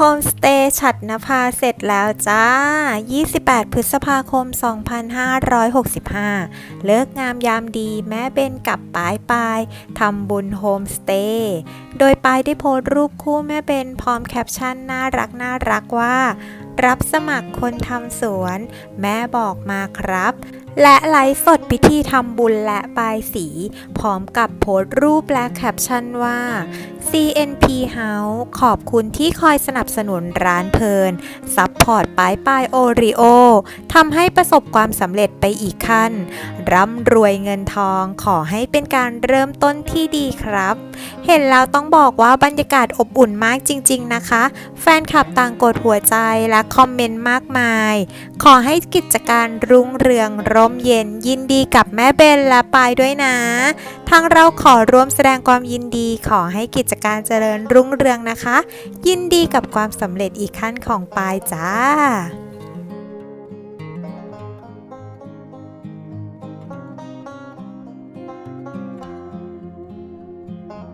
โฮมสเตย์ฉัดนภาเสร็จแล้วจ้า 28 พฤษภาคม 2565 เลิกงามยามดีแม่เบนกับปายปายทำบุญโฮมสเตย์ โดยปายได้โพสต์รูปคู่แม่เบนพร้อมแคปชั่นน่ารักน่ารักว่า รับสมัครคนทำสวน แม่บอกมาครับ และไลฟ์สดพิธีทำบุญและบายสี พร้อมกับโพสต์รูปและแคปชั่นว่า CNP House ขอบคุณที่คอยสนับสนุนร้านเพลิน ซัพพอร์ตป้ายป้ายโอริโอทำให้ประสบความสำเร็จไปอีกขั้น ร่ำรวยเงินทองขอให้เป็นการเริ่มต้นที่ดีครับ เห็นแล้วต้องบอกว่าบรรยากาศอบอุ่นมากจริง ๆนะคะ แฟนคลับต่างกดหัวใจและคอมเมนต์มากมาย ขอให้กิจการรุ่งเรืองร่มเย็นยินดีกับแม่เบนและปายด้วยนะ ทางเราขอร่วมแสดงความยินดีขอให้กิจการเจริญรุ่งเรืองนะคะ ยินดีกับความสำเร็จอีกขั้นของปายจ้า